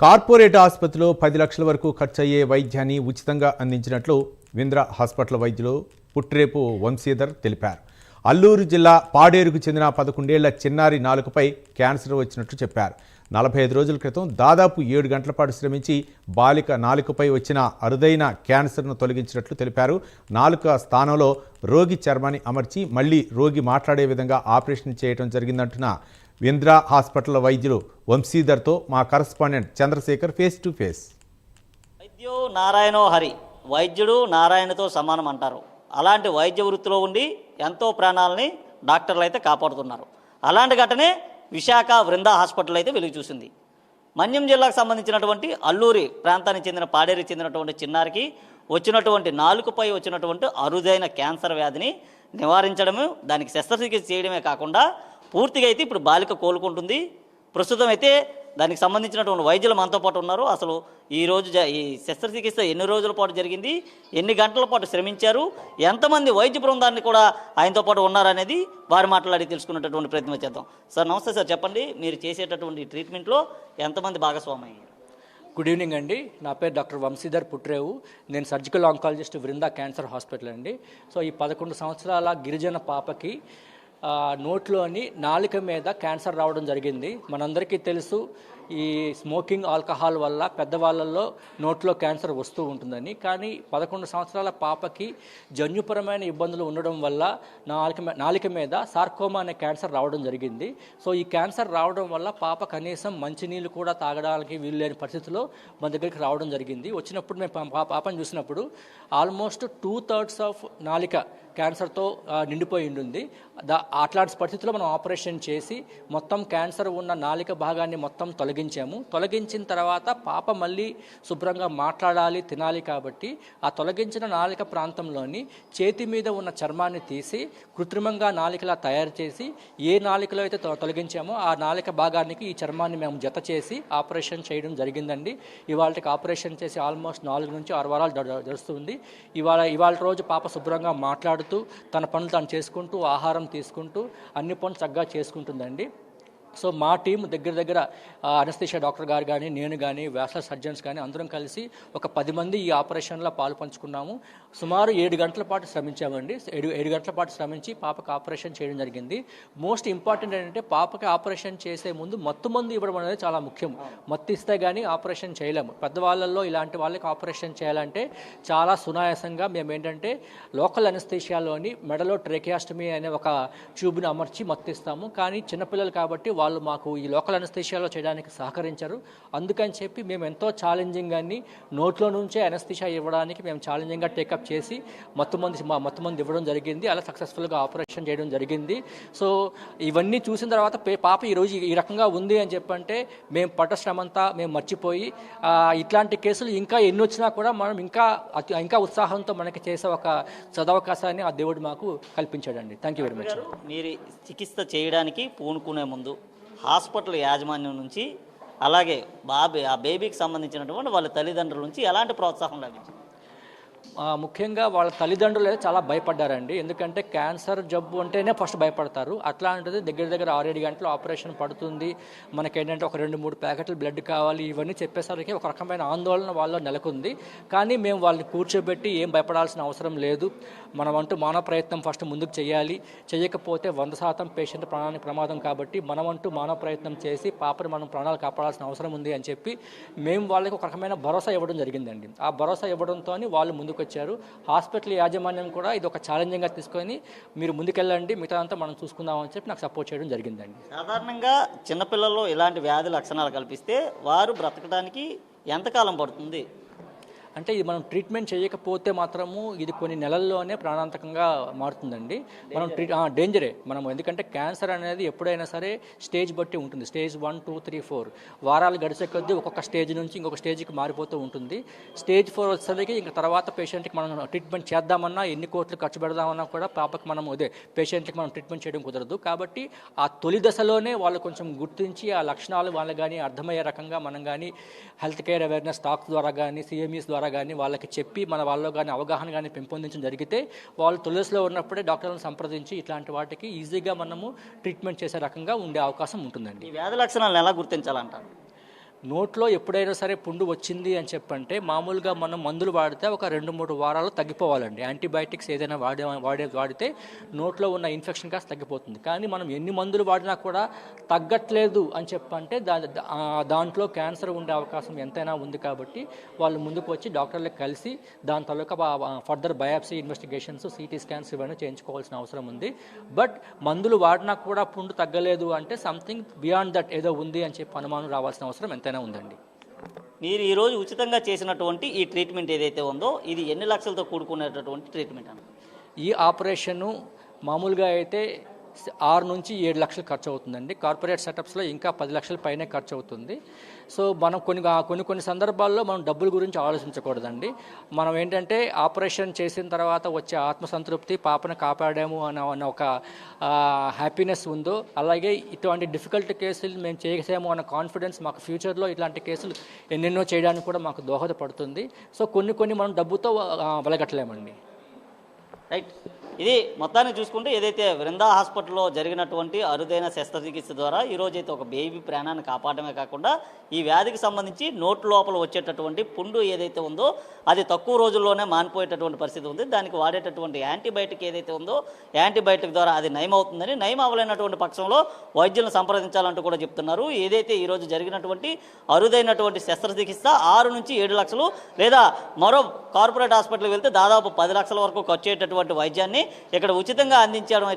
Corporate ఆసుపత్రిలో పది లక్షల వరకు ఖర్చయ్యే వైద్యాన్ని ఉచితంగా అందించినట్లు వింద్ర హాస్పిటల్ వైద్యులు పుట్రేపు వంశీధర్ తెలిపారు. అల్లూరు జిల్లా పాడేరుకు చెందిన పదకొండేళ్ళ చిన్నారి నాలుకపై క్యాన్సర్ వచ్చినట్లు చెప్పారు. నలభై ఐదు రోజుల క్రితం దాదాపు ఏడు గంటల పాటు శ్రమించి బాలిక నాలుకపై వచ్చిన అరుదైన క్యాన్సర్ను తొలగించినట్లు తెలిపారు. నాలుక స్థానంలో రోగి చర్మాన్ని అమర్చి మళ్ళీ రోగి మాట్లాడే విధంగా ఆపరేషన్ చేయడం జరిగిందంటున్న వింద్రా హాస్పిటల్ వైద్యులు వంశీధర్తో మా correspondent Chandrasekhar face to face. వైద్యో నారాయణో హరి వైద్యుడు నారాయణతో సమానం అంటారు. అలాంటి వైద్య వృత్తిలో ఉండి ఎంతో ప్రాణాలని డాక్టర్లు అయితే కాపాడుతున్నారు. అలాంటి ఘటనే విశాఖ వృందా హాస్పిటల్ అయితే వెలుగు చూసింది. మన్యం జిల్లాకు సంబంధించినటువంటి అల్లూరి ప్రాంతానికి చెందిన పాడేరికి చెందినటువంటి చిన్నారికి వచ్చినటువంటి నాలుకపై వచ్చినటువంటి అరుదైన క్యాన్సర్ వ్యాధిని నివారించడము దానికి శస్త్రచికిత్స చేయడమే కాకుండా పూర్తిగా అయితే ఇప్పుడు బాలిక కోలుకుంటుంది. ప్రస్తుతం అయితే దానికి సంబంధించినటువంటి వైద్యులు మనతో పాటు ఉన్నారు. అసలు ఈ రోజు జ- ఈ శస్త్రచికిత్స ఎన్ని రోజుల పాటు జరిగింది? ఎన్ని గంటల పాటు శ్రమించారు? ఎంతమంది వైద్య బృందాన్ని కూడా ఆయనతో పాటు ఉన్నారనేది వారి మాట్లాడి తెలుసుకున్నటువంటి ప్రయత్నం చేద్దాం. సార్ నమస్తే సార్. చెప్పండి మీరు చేసేటటువంటి ట్రీట్మెంట్లో ఎంతమంది భాగస్వామి అయ్యారు గుడ్ ఈవినింగ్ అండి. నా పేరు డాక్టర్ వంశీధర్ పుట్రేవు. నేను surgical oncologist Vrinda cancer hospital అండి. సో ఈ పదకొండు సంవత్సరాల గిరిజన పాపకి నోట్లోని నాలుక మీద క్యాన్సర్ రావడం జరిగింది. మనందరికీ తెలుసు ఈ స్మోకింగ్ ఆల్కహాల్ వల్ల పెద్దవాళ్ళల్లో నోట్లో క్యాన్సర్ వస్తూ ఉంటుందని. కానీ పదకొండు సంవత్సరాల పాపకి జన్యుపరమైన ఇబ్బందులు ఉండడం వల్ల నాలుక మీ- నాలుక మీద సార్కోమా అనే క్యాన్సర్ రావడం జరిగింది. సో ఈ క్యాన్సర్ రావడం వల్ల పాప కనీసం మంచినీళ్ళు కూడా తాగడానికి వీలు లేని పరిస్థితిలో మన దగ్గరికి రావడం జరిగింది. వచ్చినప్పుడు మేము పా- పా- పాపను చూసినప్పుడు ఆల్మోస్ట్ టూ థర్డ్స్ ఆఫ్ నాలిక క్యాన్సర్తో నిండిపోయి ఉంటుంది దా అట్లాంటి పరిస్థితుల్లో మనం ఆపరేషన్ చేసి మొత్తం క్యాన్సర్ ఉన్న నాలిక భాగాన్ని మొత్తం తొలగించాము. తొలగించిన తర్వాత పాప మళ్ళీ శుభ్రంగా మాట్లాడాలి తినాలి కాబట్టి ఆ తొలగించిన నాలిక ప్రాంతంలోని చేతి మీద ఉన్న చర్మాన్ని తీసి కృత్రిమంగా నాలికలా తయారు చేసి ఏ నాలికలో అయితే తొ- తొలగించామో ఆ నాలిక భాగానికి ఈ చర్మాన్ని మేము జత చేసి ఆపరేషన్ చేయడం జరిగిందండి. ఇవాళకి ఆపరేషన్ చేసి ఆల్మోస్ట్ నాలుగు నుంచి ఆరు వారాలు జరుస్తుంది. ఇవాళ ఇవాళ రోజు పాప శుభ్రంగా మాట్లాడుతూ తన పనులు తాను చేసుకుంటూ ఆహారం తీసుకుంటూ అన్ని పనులు చక్కగా చేసుకుంటుందండి. సో మా టీం దగ్గర దగ్గర అనస్థిషియా డాక్టర్ గారు కానీ నేను కానీ వ్యాస సర్జన్స్ కానీ అందరం కలిసి ఒక పది మంది ఈ ఆపరేషన్లో పాలు పంచుకున్నాము. సుమారు ఏడు గంటల పాటు శ్రమించామండి. ఏడు ఏడు గంటల పాటు శ్రమించి పాపకు ఆపరేషన్ చేయడం జరిగింది. మోస్ట్ ఇంపార్టెంట్ ఏంటంటే పాపకి ఆపరేషన్ చేసే ముందు మత్తు మందు ఇవ్వడం అనేది చాలా ముఖ్యం. మత్తు ఇస్తే కానీ ఆపరేషన్ చేయలేము. పెద్దవాళ్ళల్లో ఇలాంటి వాళ్ళకి ఆపరేషన్ చేయాలంటే చాలా సునాయాసంగా మేము ఏంటంటే లోకల్ అనస్థీషియాలోని మెడలో ట్రేకియాస్టమీ అనే ఒక ట్యూబ్ని అమర్చి మత్తిస్తాము కానీ చిన్నపిల్లలు కాబట్టి వాళ్ళు మాకు ఈ లోకల్ అనస్థీషియాలో చేయడానికి సహకరించారు. అందుకని చెప్పి మేము ఎంతో ఛాలెంజింగ్ అని నోట్లో నుంచే అనస్థిషియా ఇవ్వడానికి మేము ఛాలెంజింగ్గా టేకప్ చేసి మొత్తం మంది మా మొత్తం మంది ఇవ్వడం జరిగింది. అలా సక్సెస్ఫుల్గా ఆపరేషన్ చేయడం జరిగింది. సో ఇవన్నీ చూసిన తర్వాత పాప ఈరోజు ఈ రకంగా ఉంది అని చెప్పంటే మేము పట్ట శ్రమంతా మేము మర్చిపోయి ఇట్లాంటి కేసులు ఇంకా ఎన్ని వచ్చినా కూడా మనం ఇంకా అతి ఇంకా ఉత్సాహంతో మనకి చేసే ఒక సదవకాశాన్ని ఆ దేవుడు మాకు కల్పించాడండి. థ్యాంక్ యూ వెరీ మచ్ మీరు చికిత్స చేయడానికి పూనుకునే ముందు హాస్పిటల్ యాజమాన్యం నుంచి అలాగే బాబీ ఆ బేబీకి సంబంధించినటువంటి వాళ్ళ తల్లిదండ్రుల నుంచి ఎలాంటి ప్రోత్సాహం లభించింది? ముఖ్యంగా వాళ్ళ తల్లిదండ్రులు చాలా భయపడ్డారండి. ఎందుకంటే క్యాన్సర్ జబ్బు అంటేనే ఫస్ట్ భయపడతారు. అట్లాంటిది దగ్గర దగ్గర ఆరేడు గంటలు ఆపరేషన్ పడుతుంది. మనకేంటంటే ఒక రెండు మూడు ప్యాకెట్లు బ్లడ్ కావాలి ఇవన్నీ చెప్పేసరికి ఒక రకమైన ఆందోళన వాళ్ళలో నెలకొంది. కానీ మేము వాళ్ళని కూర్చోబెట్టి ఏం భయపడాల్సిన అవసరం లేదు. మనం అంటూ మానవ ప్రయత్నం ఫస్ట్ ముందుకు చేయాలి. చేయకపోతే వంద శాతం పేషెంట్ ప్రాణానికి ప్రమాదం కాబట్టి మనం అంటూ మానవ ప్రయత్నం చేసి పాపని మనం ప్రాణాలు కాపాడాల్సిన అవసరం ఉంది అని చెప్పి మేము వాళ్ళకి ఒక రకమైన భరోసా ఇవ్వడం జరిగిందండి. ఆ భరోసా ఇవ్వడంతో వాళ్ళు ముందు వచ్చారు హాస్పిటల్ యాజమాన్యం కూడా ఇది ఒక ఛాలెంజింగ్గా తీసుకొని మీరు ముందుకెళ్ళండి మిగతా అంతా మనం చూసుకుందామని చెప్పి నాకు సపోర్ట్ చేయడం జరిగిందండి. సాధారణంగా చిన్నపిల్లల్లో ఇలాంటి వ్యాధి లక్షణాలు కల్పిస్తే వారు బ్రతకడానికి ఎంతకాలం పడుతుంది? అంటే ఇది మనం ట్రీట్మెంట్ చేయకపోతే మాత్రము ఇది కొన్ని నెలల్లోనే ప్రాణాంతకంగా మారుతుందండి. మనం ట్రీట్ డేంజరే మనం ఎందుకంటే క్యాన్సర్ అనేది ఎప్పుడైనా సరే స్టేజ్ బట్టి ఉంటుంది. Stage one two three four. వారాలు గడిచే కొద్దీ ఒక్కొక్క స్టేజ్ నుంచి ఇంకొక స్టేజ్కి మారిపోతూ ఉంటుంది. స్టేజ్ ఫోర్ వచ్చేసరికి ఇంక తర్వాత పేషెంట్కి మనం ట్రీట్మెంట్ చేద్దామన్నా ఎన్ని కోట్లు ఖర్చు పెడదామన్నా కూడా పాపకి మనం అదే పేషెంట్కి మనం ట్రీట్మెంట్ చేయడం కుదరదు. కాబట్టి ఆ తొలి దశలోనే వాళ్ళు కొంచెం గుర్తించి ఆ లక్షణాలు వాళ్ళకి కానీ అర్థమయ్యే రకంగా మనం కానీ హెల్త్ కేర్ అవేర్నెస్ టాక్స్ ద్వారా కానీ సిఎంఈస్ ద్వారా కానీ వాళ్ళకి చెప్పి మన వాళ్ళలో కానీ అవగాహన కానీ పెంపొందించడం జరిగితే వాళ్ళు తులసిలో ఉన్నప్పుడే డాక్టర్లను సంప్రదించి ఇట్లాంటి వాటికి ఈజీగా మనము ట్రీట్మెంట్ చేసే రకంగా ఉండే అవకాశం ఉంటుందండి. వ్యాధి లక్షణాలను ఎలా గుర్తించాలంటారు? నోట్లో ఎప్పుడైనా సరే పుండు వచ్చింది అని చెప్పంటే మామూలుగా మనం మందులు వాడితే ఒక రెండు మూడు వారాలు తగ్గిపోవాలండి. యాంటీబయాటిక్స్ ఏదైనా వాడే వాడే వాడితే నోట్లో ఉన్న ఇన్ఫెక్షన్ కాస్త తగ్గిపోతుంది. కానీ మనం ఎన్ని మందులు వాడినా కూడా తగ్గట్లేదు అని చెప్పంటే దా దాంట్లో క్యాన్సర్ ఉండే అవకాశం ఎంతైనా ఉంది కాబట్టి వాళ్ళు ముందుకు వచ్చి డాక్టర్లకు కలిసి దాని తాలూకా further biopsy investigations CT scans ఇవన్నీ చేయించుకోవాల్సిన అవసరం ఉంది. బట్ మందులు వాడినా కూడా పుండు తగ్గలేదు అంటే సంథింగ్ బియాండ్ దట్ ఏదో ఉంది అని చెప్పి అనుమానం రావాల్సిన అవసరం ఎంతైనా ఉందండి. మీరు ఈరోజు ఉచితంగా చేసినటువంటి ఈ ట్రీట్మెంట్ ఏదైతే ఉందో ఇది ఎన్ని లక్షలతో కూడుకునేటటువంటి ట్రీట్మెంట్ అన్న. ఈ ఆపరేషను మామూలుగా అయితే ఆరు నుంచి ఏడు లక్షలు ఖర్చు అవుతుందండి కార్పొరేట్ సెటప్స్లో ఇంకా పది లక్షల పైనే ఖర్చు అవుతుంది సో మనం కొన్ని కొన్ని కొన్ని సందర్భాల్లో మనం డబ్బుల గురించి ఆలోచించకూడదండి. మనం ఏంటంటే ఆపరేషన్ చేసిన తర్వాత వచ్చే ఆత్మసంతృప్తి పాపను కాపాడాము అన్న ఒక హ్యాపీనెస్ ఉందో అలాగే ఇటువంటి డిఫికల్ట్ కేసులు మేము చేసాము అన్న కాన్ఫిడెన్స్ మాకు ఫ్యూచర్లో ఇట్లాంటి కేసులు ఎన్నెన్నో చేయడానికి కూడా మాకు దోహదపడుతుంది. సో కొన్ని కొన్ని మనం డబ్బుతో ఆ, రైట్. ఇది మొత్తాన్ని చూసుకుంటే ఏదైతే వృందా హాస్పిటల్లో జరిగినటువంటి అరుదైన శస్త్రచికిత్స ద్వారా ఈరోజు అయితే ఒక బేబీ ప్రాణాన్ని కాపాడమే కాకుండా ఈ వ్యాధికి సంబంధించి నోట్ లోపల వచ్చేటటువంటి పుండు ఏదైతే ఉందో అది తక్కువ రోజుల్లోనే మానిపోయేటటువంటి పరిస్థితి ఉంది. దానికి వాడేటటువంటి యాంటీబయాటిక్ ఏదైతే ఉందో యాంటీబయాటిక్ ద్వారా అది నయం అవుతుందని నయం అవ్వలేనటువంటి పక్షంలో వైద్యులను సంప్రదించాలంటూ కూడా చెప్తున్నారు. ఏదైతే ఈరోజు జరిగినటువంటి అరుదైనటువంటి శస్త్రచికిత్స ఆరు నుంచి ఏడు లక్షలు లేదా మరో కార్పొరేట్ హాస్పిటల్కి వెళ్తే దాదాపు పది లక్షల వరకు ఖర్చు అయ్యేటటువంటి వైద్యాన్ని ఇక్కడ ఉచితంగా అందించడం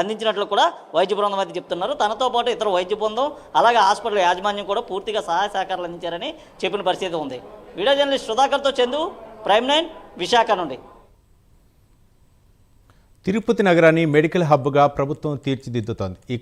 అందించినట్లు కూడా వైద్య బృందం అయితే చెప్తున్నారు. తనతో పాటు ఇతర వైద్య బృందం అలాగే హాస్పిటల్ యాజమాన్యం కూడా పూర్తిగా సహాయ సహకారాలు అందించారని చెప్పిన పరిస్థితి ఉంది. వీడియో జర్నలిస్ట్ సుధాకర్తో చందు ప్రైమ్ నైన్ విశాఖ నుండి. తిరుపతి నగరాన్ని మెడికల్ హబ్గా ప్రభుత్వం తీర్చిదిద్దుతోంది. ఈ